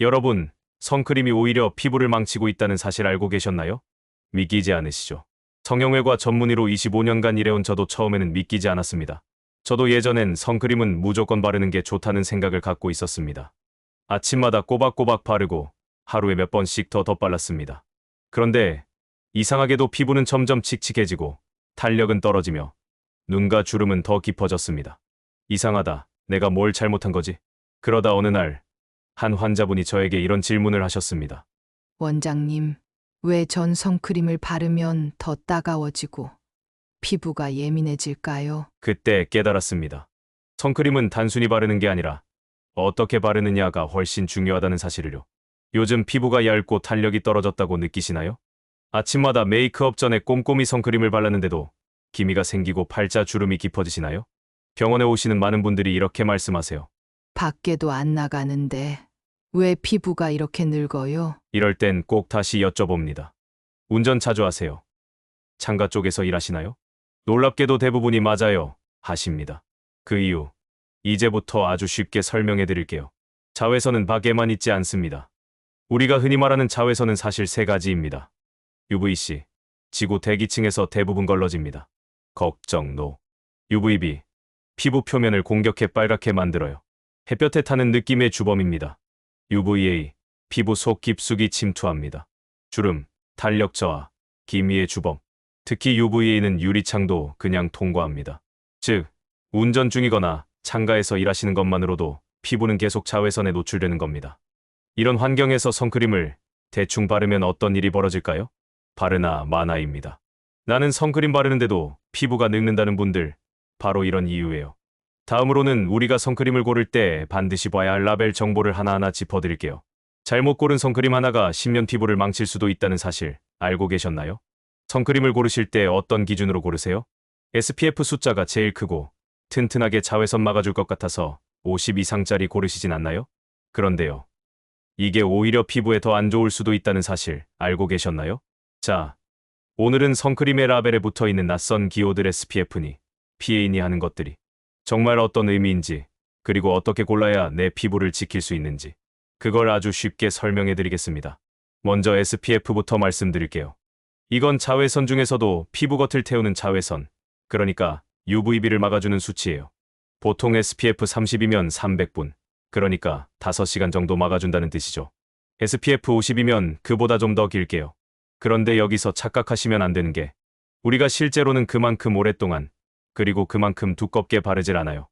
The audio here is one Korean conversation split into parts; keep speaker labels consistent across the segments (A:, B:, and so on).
A: 여러분, 선크림이 오히려 피부를 망치고 있다는 사실 알고 계셨나요? 믿기지 않으시죠? 성형외과 전문의로 25년간 일해온 저도 처음에는 믿기지 않았습니다. 저도 예전엔 선크림은 무조건 바르는 게 좋다는 생각을 갖고 있었습니다. 아침마다 꼬박꼬박 바르고 하루에 몇 번씩 더 덧발랐습니다. 그런데 이상하게도 피부는 점점 칙칙해지고 탄력은 떨어지며 눈과 주름은 더 깊어졌습니다. 이상하다. 내가 뭘 잘못한 거지? 그러다 어느 날 한 환자분이 저에게 이런 질문을 하셨습니다.
B: 원장님, 왜 전 선크림을 바르면 더 따가워지고 피부가 예민해질까요?
A: 그때 깨달았습니다. 선크림은 단순히 바르는 게 아니라 어떻게 바르느냐가 훨씬 중요하다는 사실을요. 요즘 피부가 얇고 탄력이 떨어졌다고 느끼시나요? 아침마다 메이크업 전에 꼼꼼히 선크림을 발랐는데도 기미가 생기고 팔자 주름이 깊어지시나요? 병원에 오시는 많은 분들이 이렇게 말씀하세요.
B: 밖에도 안 나가는데 왜 피부가 이렇게 늙어요?
A: 이럴 땐 꼭 다시 여쭤봅니다. 운전 자주 하세요? 창가 쪽에서 일하시나요? 놀랍게도 대부분이 맞아요. 하십니다. 그 이유, 이제부터 아주 쉽게 설명해 드릴게요. 자외선은 밖에만 있지 않습니다. 우리가 흔히 말하는 자외선은 사실 세 가지입니다. UVC, 지구 대기층에서 대부분 걸러집니다. 걱정, 노. UVB, 피부 표면을 공격해 빨갛게 만들어요. 햇볕에 타는 느낌의 주범입니다. UVA, 피부 속 깊숙이 침투합니다. 주름, 탄력 저하, 기미의 주범. 특히 UVA는 유리창도 그냥 통과합니다. 즉, 운전 중이거나 창가에서 일하시는 것만으로도 피부는 계속 자외선에 노출되는 겁니다. 이런 환경에서 선크림을 대충 바르면 어떤 일이 벌어질까요? 바르나 마나입니다. 나는 선크림 바르는데도 피부가 늙는다는 분들, 바로 이런 이유예요. 다음으로는 우리가 선크림을 고를 때 반드시 봐야 할 라벨 정보를 하나하나 짚어드릴게요. 잘못 고른 선크림 하나가 10년 피부를 망칠 수도 있다는 사실 알고 계셨나요? 선크림을 고르실 때 어떤 기준으로 고르세요? SPF 숫자가 제일 크고 튼튼하게 자외선 막아줄 것 같아서 50 이상짜리 고르시진 않나요? 그런데요. 이게 오히려 피부에 더 안 좋을 수도 있다는 사실 알고 계셨나요? 자, 오늘은 선크림의 라벨에 붙어 있는 낯선 기호들 SPF니 PA니 하는 것들이 정말 어떤 의미인지 그리고 어떻게 골라야 내 피부를 지킬 수 있는지 그걸 아주 쉽게 설명해 드리겠습니다. 먼저 SPF부터 말씀드릴게요. 이건 자외선 중에서도 피부 겉을 태우는 자외선, 그러니까 UVB를 막아주는 수치예요. 보통 SPF 30이면 300분, 그러니까 5시간 정도 막아준다는 뜻이죠. SPF 50이면 그보다 좀 더 길게요. 그런데 여기서 착각하시면 안 되는 게 우리가 실제로는 그만큼 오랫동안 그리고 그만큼 두껍게 바르질 않아요.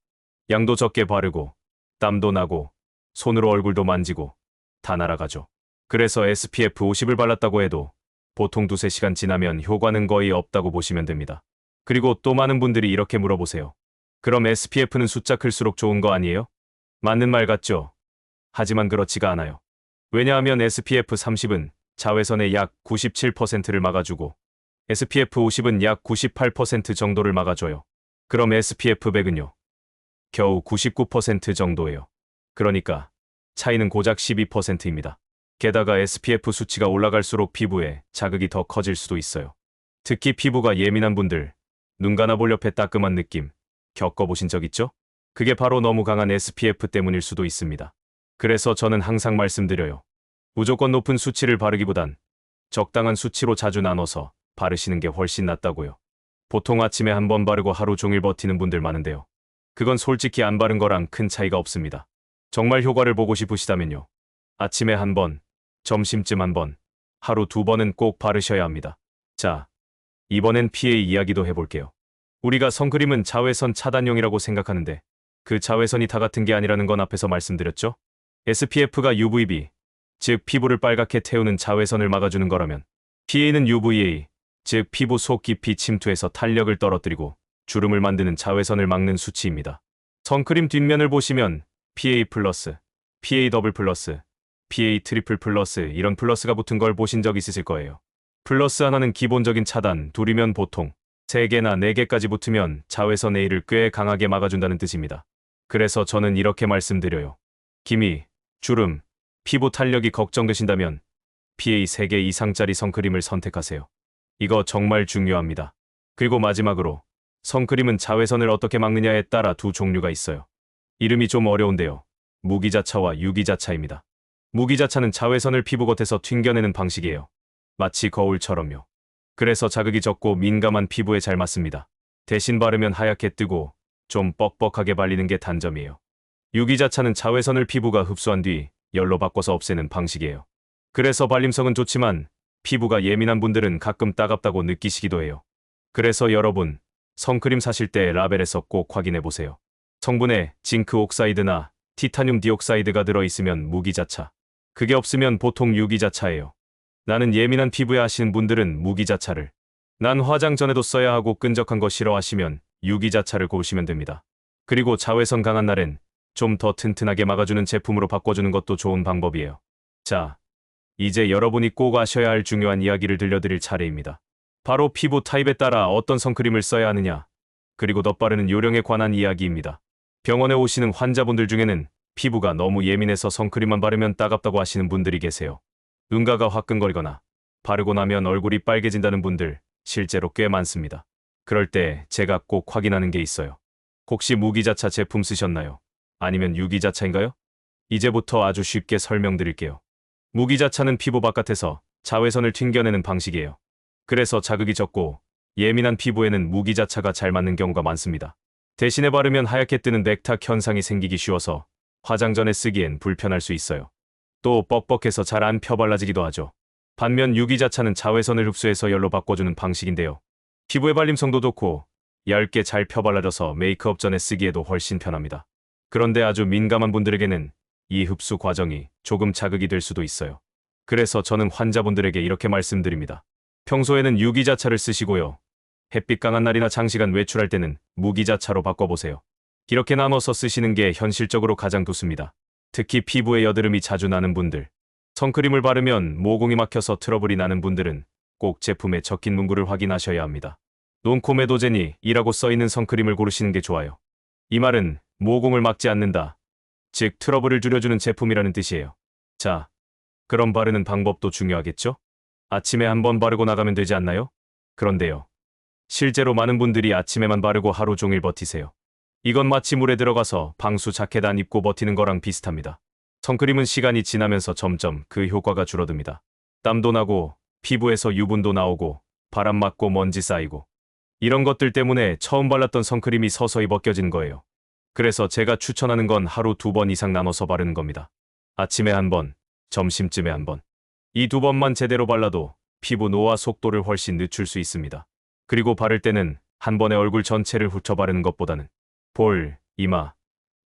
A: 양도 적게 바르고 땀도 나고 손으로 얼굴도 만지고 다 날아가죠. 그래서 SPF 50을 발랐다고 해도 보통 두세 시간 지나면 효과는 거의 없다고 보시면 됩니다. 그리고 또 많은 분들이 이렇게 물어보세요. 그럼 SPF는 숫자 클수록 좋은 거 아니에요? 맞는 말 같죠? 하지만 그렇지가 않아요. 왜냐하면 SPF 30은 자외선의 약 97%를 막아주고 SPF 50은 약 98% 정도를 막아줘요. 그럼 SPF 100은요? 겨우 99% 정도예요. 그러니까 차이는 고작 12%입니다. 게다가 SPF 수치가 올라갈수록 피부에 자극이 더 커질 수도 있어요. 특히 피부가 예민한 분들, 눈 가나볼 옆에 따끔한 느낌, 겪어보신 적 있죠? 그게 바로 너무 강한 SPF 때문일 수도 있습니다. 그래서 저는 항상 말씀드려요. 무조건 높은 수치를 바르기보단 적당한 수치로 자주 나눠서 바르시는 게 훨씬 낫다고요. 보통 아침에 한 번 바르고 하루 종일 버티는 분들 많은데요. 그건 솔직히 안 바른 거랑 큰 차이가 없습니다. 정말 효과를 보고 싶으시다면요. 아침에 한 번, 점심쯤 한 번, 하루 두 번은 꼭 바르셔야 합니다. 자, 이번엔 PA 이야기도 해볼게요. 우리가 선크림은 자외선 차단용이라고 생각하는데 그 자외선이 다 같은 게 아니라는 건 앞에서 말씀드렸죠? SPF가 UVB, 즉 피부를 빨갛게 태우는 자외선을 막아주는 거라면 PA는 UVA, 즉 피부 속 깊이 침투해서 탄력을 떨어뜨리고 주름을 만드는 자외선을 막는 수치입니다. 선크림 뒷면을 보시면 PA 플러스, PA 더블 플러스, PA 트리플 플러스 이런 플러스가 붙은 걸 보신 적 있으실 거예요. 플러스 하나는 기본적인 차단, 둘이면 보통, 3개나 4개까지 붙으면 자외선 A를 꽤 강하게 막아준다는 뜻입니다. 그래서 저는 이렇게 말씀드려요. 기미, 주름, 피부 탄력이 걱정되신다면 PA 3개 이상짜리 선크림을 선택하세요. 이거 정말 중요합니다. 그리고 마지막으로 선크림은 자외선을 어떻게 막느냐에 따라 두 종류가 있어요. 이름이 좀 어려운데요. 무기자차와 유기자차입니다. 무기자차는 자외선을 피부 겉에서 튕겨내는 방식이에요. 마치 거울처럼요. 그래서 자극이 적고 민감한 피부에 잘 맞습니다. 대신 바르면 하얗게 뜨고 좀 뻑뻑하게 발리는 게 단점이에요. 유기자차는 자외선을 피부가 흡수한 뒤 열로 바꿔서 없애는 방식이에요. 그래서 발림성은 좋지만 피부가 예민한 분들은 가끔 따갑다고 느끼시기도 해요. 그래서 여러분, 선크림 사실 때 라벨에서 꼭 확인해 보세요. 성분에 징크 옥사이드나 티타늄 디옥사이드가 들어있으면 무기자차. 그게 없으면 보통 유기자차예요. 나는 예민한 피부에 하시는 분들은 무기자차를, 난 화장 전에도 써야 하고 끈적한 거 싫어하시면 유기자차를 고르시면 됩니다. 그리고 자외선 강한 날엔 좀 더 튼튼하게 막아주는 제품으로 바꿔주는 것도 좋은 방법이에요. 자, 이제 여러분이 꼭 아셔야 할 중요한 이야기를 들려드릴 차례입니다. 바로 피부 타입에 따라 어떤 선크림을 써야 하느냐, 그리고 덧바르는 요령에 관한 이야기입니다. 병원에 오시는 환자분들 중에는 피부가 너무 예민해서 선크림만 바르면 따갑다고 하시는 분들이 계세요. 눈가가 화끈거리거나 바르고 나면 얼굴이 빨개진다는 분들 실제로 꽤 많습니다. 그럴 때 제가 꼭 확인하는 게 있어요. 혹시 무기자차 제품 쓰셨나요? 아니면 유기자차인가요? 이제부터 아주 쉽게 설명드릴게요. 무기자차는 피부 바깥에서 자외선을 튕겨내는 방식이에요. 그래서 자극이 적고 예민한 피부에는 무기자차가 잘 맞는 경우가 많습니다. 대신에 바르면 하얗게 뜨는 넥탁 현상이 생기기 쉬워서 화장 전에 쓰기엔 불편할 수 있어요. 또 뻑뻑해서 잘 안 펴발라지기도 하죠. 반면 유기자차는 자외선을 흡수해서 열로 바꿔주는 방식인데요. 피부의 발림성도 좋고 얇게 잘 펴발라져서 메이크업 전에 쓰기에도 훨씬 편합니다. 그런데 아주 민감한 분들에게는 이 흡수 과정이 조금 자극이 될 수도 있어요. 그래서 저는 환자분들에게 이렇게 말씀드립니다. 평소에는 유기자차를 쓰시고요. 햇빛 강한 날이나 장시간 외출할 때는 무기자차로 바꿔보세요. 이렇게 나눠서 쓰시는 게 현실적으로 가장 좋습니다. 특히 피부에 여드름이 자주 나는 분들, 선크림을 바르면 모공이 막혀서 트러블이 나는 분들은 꼭 제품에 적힌 문구를 확인하셔야 합니다. 논코메도제니이라고 써있는 선크림을 고르시는 게 좋아요. 이 말은 모공을 막지 않는다. 즉 트러블을 줄여주는 제품이라는 뜻이에요. 자, 그럼 바르는 방법도 중요하겠죠? 아침에 한 번 바르고 나가면 되지 않나요? 그런데요. 실제로 많은 분들이 아침에만 바르고 하루 종일 버티세요. 이건 마치 물에 들어가서 방수 자켓 안 입고 버티는 거랑 비슷합니다. 선크림은 시간이 지나면서 점점 그 효과가 줄어듭니다. 땀도 나고 피부에서 유분도 나오고 바람 맞고 먼지 쌓이고 이런 것들 때문에 처음 발랐던 선크림이 서서히 벗겨진 거예요. 그래서 제가 추천하는 건 하루 두 번 이상 나눠서 바르는 겁니다. 아침에 한 번, 점심쯤에 한 번. 이 두 번만 제대로 발라도 피부 노화 속도를 훨씬 늦출 수 있습니다. 그리고 바를 때는 한 번에 얼굴 전체를 훑어 바르는 것보다는 볼, 이마,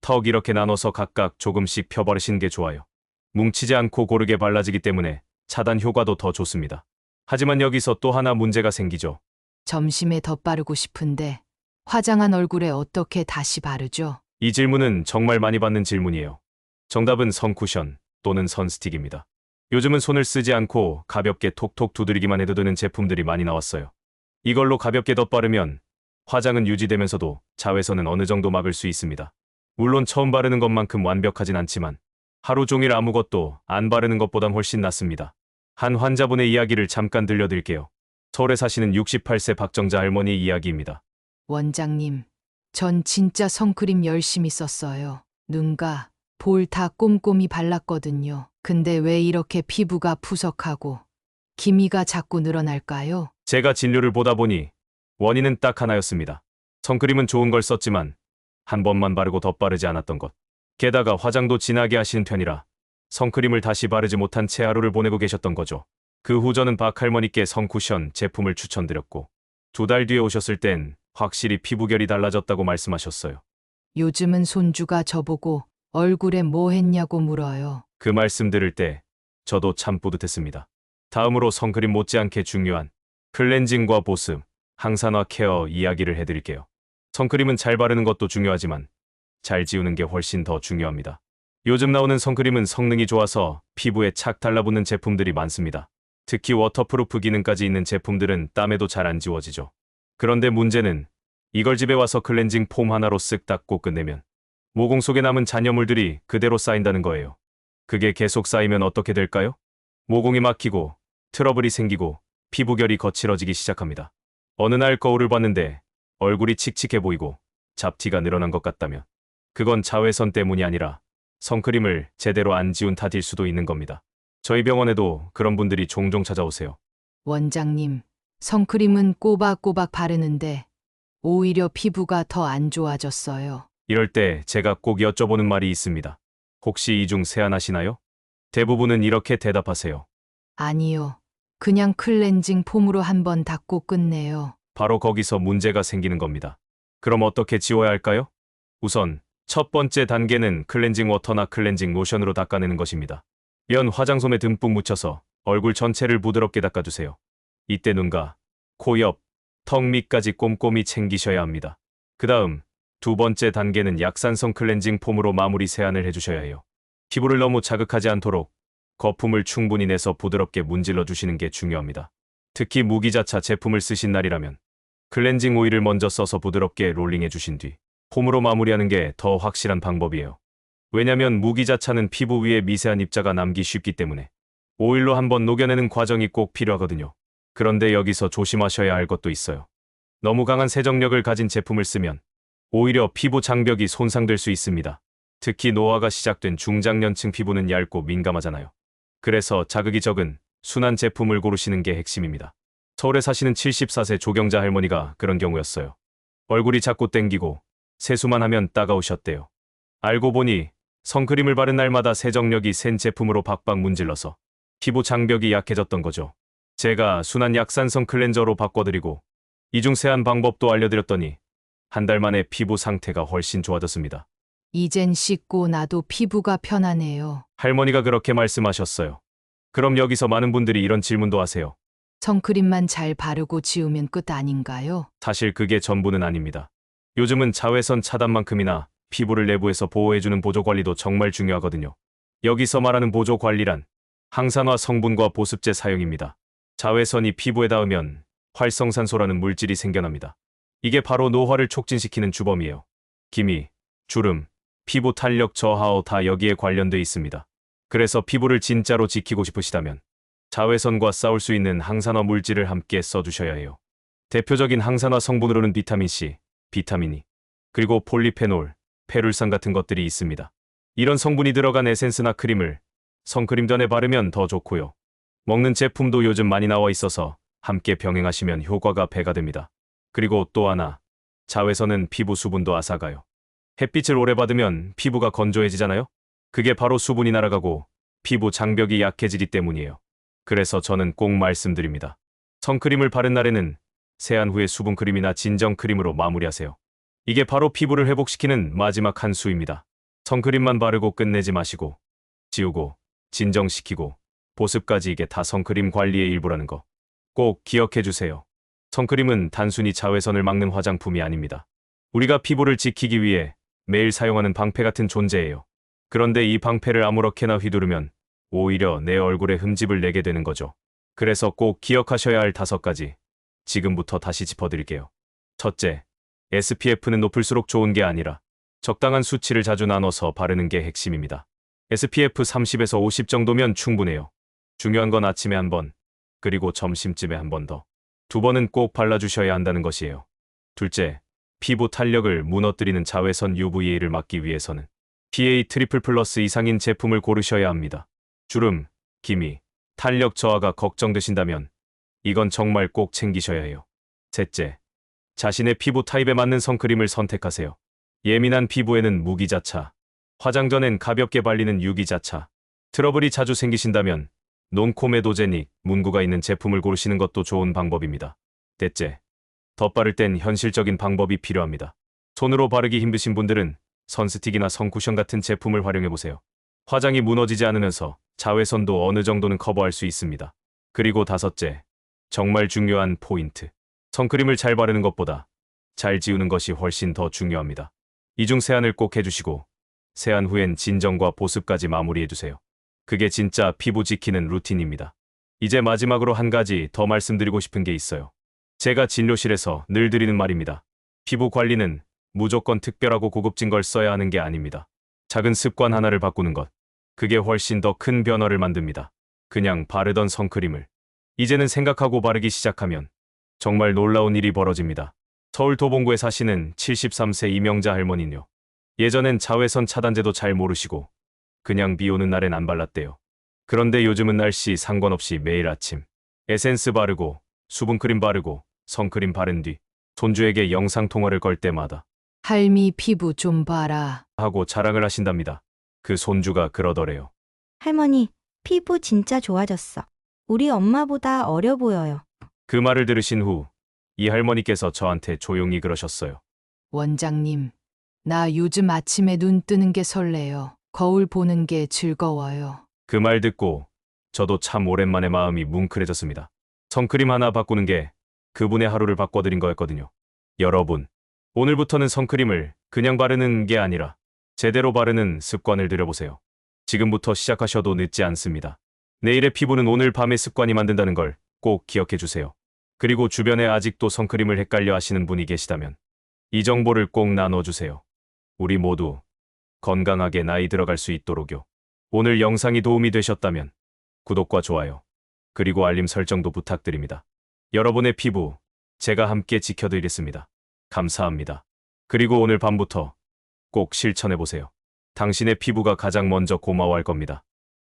A: 턱 이렇게 나눠서 각각 조금씩 펴 바르시는 게 좋아요. 뭉치지 않고 고르게 발라지기 때문에 차단 효과도 더 좋습니다. 하지만 여기서 또 하나 문제가 생기죠.
B: 점심에 덧바르고 싶은데 화장한 얼굴에 어떻게 다시 바르죠?
A: 이 질문은 정말 많이 받는 질문이에요. 정답은 선쿠션 또는 선스틱입니다. 요즘은 손을 쓰지 않고 가볍게 톡톡 두드리기만 해도 되는 제품들이 많이 나왔어요. 이걸로 가볍게 덧바르면 화장은 유지되면서도 자외선은 어느 정도 막을 수 있습니다. 물론 처음 바르는 것만큼 완벽하진 않지만 하루 종일 아무것도 안 바르는 것보단 훨씬 낫습니다. 한 환자분의 이야기를 잠깐 들려드릴게요. 서울에 사시는 68세 박정자 할머니 이야기입니다.
B: 원장님, 전 진짜 선크림 열심히 썼어요. 눈가, 볼다 꼼꼼히 발랐거든요. 근데 왜 이렇게 피부가 푸석하고 기미가 자꾸 늘어날까요?
A: 제가 진료를 보다 보니 원인은 딱 하나였습니다. 선크림은 좋은 걸 썼지만 한 번만 바르고 덧바르지 않았던 것. 게다가 화장도 진하게 하시는 편이라 선크림을 다시 바르지 못한 채 하루를 보내고 계셨던 거죠. 그 후 저는 박 할머니께 선쿠션 제품을 추천드렸고 두 달 뒤에 오셨을 땐 확실히 피부결이 달라졌다고 말씀하셨어요.
B: 요즘은 손주가 저보고 얼굴에 뭐 했냐고 물어요.
A: 그 말씀 들을 때 저도 참 뿌듯했습니다. 다음으로 선크림 못지않게 중요한 클렌징과 보습, 항산화 케어 이야기를 해드릴게요. 선크림은 잘 바르는 것도 중요하지만 잘 지우는 게 훨씬 더 중요합니다. 요즘 나오는 선크림은 성능이 좋아서 피부에 착 달라붙는 제품들이 많습니다. 특히 워터프루프 기능까지 있는 제품들은 땀에도 잘 안 지워지죠. 그런데 문제는 이걸 집에 와서 클렌징 폼 하나로 쓱 닦고 끝내면 모공 속에 남은 잔여물들이 그대로 쌓인다는 거예요. 그게 계속 쌓이면 어떻게 될까요? 모공이 막히고 트러블이 생기고 피부결이 거칠어지기 시작합니다. 어느 날 거울을 봤는데 얼굴이 칙칙해 보이고 잡티가 늘어난 것 같다면 그건 자외선 때문이 아니라 선크림을 제대로 안 지운 탓일 수도 있는 겁니다. 저희 병원에도 그런 분들이 종종 찾아오세요.
B: 원장님, 선크림은 꼬박꼬박 바르는데 오히려 피부가 더 안 좋아졌어요.
A: 이럴 때 제가 꼭 여쭤보는 말이 있습니다. 혹시 이중 세안하시나요? 대부분은 이렇게 대답하세요.
B: 아니요. 그냥 클렌징 폼으로 한번 닦고 끝내요.
A: 바로 거기서 문제가 생기는 겁니다. 그럼 어떻게 지워야 할까요? 우선 첫 번째 단계는 클렌징 워터나 클렌징 로션으로 닦아내는 것입니다. 면 화장솜에 듬뿍 묻혀서 얼굴 전체를 부드럽게 닦아주세요. 이때 눈과 코 옆, 턱 밑까지 꼼꼼히 챙기셔야 합니다. 그 다음 두 번째 단계는 약산성 클렌징 폼으로 마무리 세안을 해주셔야 해요. 피부를 너무 자극하지 않도록 거품을 충분히 내서 부드럽게 문질러 주시는 게 중요합니다. 특히 무기자차 제품을 쓰신 날이라면 클렌징 오일을 먼저 써서 부드럽게 롤링해 주신 뒤 폼으로 마무리하는 게 더 확실한 방법이에요. 왜냐면 무기자차는 피부 위에 미세한 입자가 남기 쉽기 때문에 오일로 한번 녹여내는 과정이 꼭 필요하거든요. 그런데 여기서 조심하셔야 할 것도 있어요. 너무 강한 세정력을 가진 제품을 쓰면 오히려 피부 장벽이 손상될 수 있습니다. 특히 노화가 시작된 중장년층 피부는 얇고 민감하잖아요. 그래서 자극이 적은 순한 제품을 고르시는 게 핵심입니다. 서울에 사시는 74세 조경자 할머니가 그런 경우였어요. 얼굴이 자꾸 땡기고 세수만 하면 따가우셨대요. 알고 보니 선크림을 바른 날마다 세정력이 센 제품으로 박박 문질러서 피부 장벽이 약해졌던 거죠. 제가 순한 약산성 클렌저로 바꿔드리고 이중 세안 방법도 알려드렸더니 한 달 만에 피부 상태가 훨씬 좋아졌습니다.
B: 이젠 씻고 나도 피부가 편하네요.
A: 할머니가 그렇게 말씀하셨어요. 그럼 여기서 많은 분들이 이런 질문도 하세요.
B: 선크림만 잘 바르고 지우면 끝 아닌가요?
A: 사실 그게 전부는 아닙니다. 요즘은 자외선 차단만큼이나 피부를 내부에서 보호해주는 보조 관리도 정말 중요하거든요. 여기서 말하는 보조 관리란 항산화 성분과 보습제 사용입니다. 자외선이 피부에 닿으면 활성산소라는 물질이 생겨납니다. 이게 바로 노화를 촉진시키는 주범이에요. 기미, 주름, 피부 탄력 저하와 다 여기에 관련돼 있습니다. 그래서 피부를 진짜로 지키고 싶으시다면 자외선과 싸울 수 있는 항산화 물질을 함께 써주셔야 해요. 대표적인 항산화 성분으로는 비타민C, 비타민 E, 그리고 폴리페놀, 페룰산 같은 것들이 있습니다. 이런 성분이 들어간 에센스나 크림을 선크림 전에 바르면 더 좋고요. 먹는 제품도 요즘 많이 나와 있어서 함께 병행하시면 효과가 배가 됩니다. 그리고 또 하나, 자외선은 피부 수분도 앗아가요. 햇빛을 오래 받으면 피부가 건조해지잖아요? 그게 바로 수분이 날아가고 피부 장벽이 약해지기 때문이에요. 그래서 저는 꼭 말씀드립니다. 선크림을 바른 날에는 세안 후에 수분 크림이나 진정 크림으로 마무리하세요. 이게 바로 피부를 회복시키는 마지막 한 수입니다. 선크림만 바르고 끝내지 마시고 지우고 진정시키고 보습까지 이게 다 선크림 관리의 일부라는 거. 꼭 기억해 주세요. 선크림은 단순히 자외선을 막는 화장품이 아닙니다. 우리가 피부를 지키기 위해 매일 사용하는 방패 같은 존재예요. 그런데 이 방패를 아무렇게나 휘두르면 오히려 내 얼굴에 흠집을 내게 되는 거죠. 그래서 꼭 기억하셔야 할 다섯 가지. 지금부터 다시 짚어드릴게요. 첫째, SPF는 높을수록 좋은 게 아니라 적당한 수치를 자주 나눠서 바르는 게 핵심입니다. SPF 30에서 50 정도면 충분해요. 중요한 건 아침에 한 번, 그리고 점심쯤에 한 번 더. 두 번은 꼭 발라주셔야 한다는 것이에요. 둘째, 피부 탄력을 무너뜨리는 자외선 UVA를 막기 위해서는 PA 트리플 플러스 이상인 제품을 고르셔야 합니다. 주름, 기미, 탄력 저하가 걱정되신다면 이건 정말 꼭 챙기셔야 해요. 셋째, 자신의 피부 타입에 맞는 선크림을 선택하세요. 예민한 피부에는 무기자차, 화장 전엔 가볍게 발리는 유기자차, 트러블이 자주 생기신다면 논코메도제닉, 문구가 있는 제품을 고르시는 것도 좋은 방법입니다. 넷째, 덧바를 땐 현실적인 방법이 필요합니다. 손으로 바르기 힘드신 분들은 선스틱이나 선쿠션 같은 제품을 활용해보세요. 화장이 무너지지 않으면서 자외선도 어느 정도는 커버할 수 있습니다. 그리고 다섯째, 정말 중요한 포인트. 선크림을 잘 바르는 것보다 잘 지우는 것이 훨씬 더 중요합니다. 이중 세안을 꼭 해주시고 세안 후엔 진정과 보습까지 마무리해주세요. 그게 진짜 피부 지키는 루틴입니다. 이제 마지막으로 한 가지 더 말씀드리고 싶은 게 있어요. 제가 진료실에서 늘 드리는 말입니다. 피부 관리는 무조건 특별하고 고급진 걸 써야 하는 게 아닙니다. 작은 습관 하나를 바꾸는 것. 그게 훨씬 더 큰 변화를 만듭니다. 그냥 바르던 선크림을 이제는 생각하고 바르기 시작하면 정말 놀라운 일이 벌어집니다. 서울 도봉구에 사시는 73세 이명자 할머니는요. 예전엔 자외선 차단제도 잘 모르시고 그냥 비 오는 날엔 안 발랐대요. 그런데 요즘은 날씨 상관없이 매일 아침 에센스 바르고 수분크림 바르고 선크림 바른 뒤 손주에게 영상통화를 걸 때마다
B: 할미 피부 좀 봐라.
A: 하고 자랑을 하신답니다. 그 손주가 그러더래요.
C: 할머니, 피부 진짜 좋아졌어. 우리 엄마보다 어려 보여요.
A: 그 말을 들으신 후 이 할머니께서 저한테 조용히 그러셨어요.
B: 원장님, 나 요즘 아침에 눈 뜨는 게 설레요. 거울 보는 게 즐거워요.
A: 그 말 듣고 저도 참 오랜만에 마음이 뭉클해졌습니다. 선크림 하나 바꾸는 게 그분의 하루를 바꿔드린 거였거든요. 여러분, 오늘부터는 선크림을 그냥 바르는 게 아니라 제대로 바르는 습관을 들여보세요. 지금부터 시작하셔도 늦지 않습니다. 내일의 피부는 오늘 밤의 습관이 만든다는 걸 꼭 기억해 주세요. 그리고 주변에 아직도 선크림을 헷갈려 하시는 분이 계시다면 이 정보를 꼭 나눠주세요. 우리 모두 건강하게 나이 들어갈 수 있도록요. 오늘 영상이 도움이 되셨다면 구독과 좋아요, 그리고 알림 설정도 부탁드립니다. 여러분의 피부, 제가 함께 지켜드리겠습니다. 감사합니다. 그리고 오늘 밤부터 꼭 실천해보세요. 당신의 피부가 가장 먼저 고마워할 겁니다.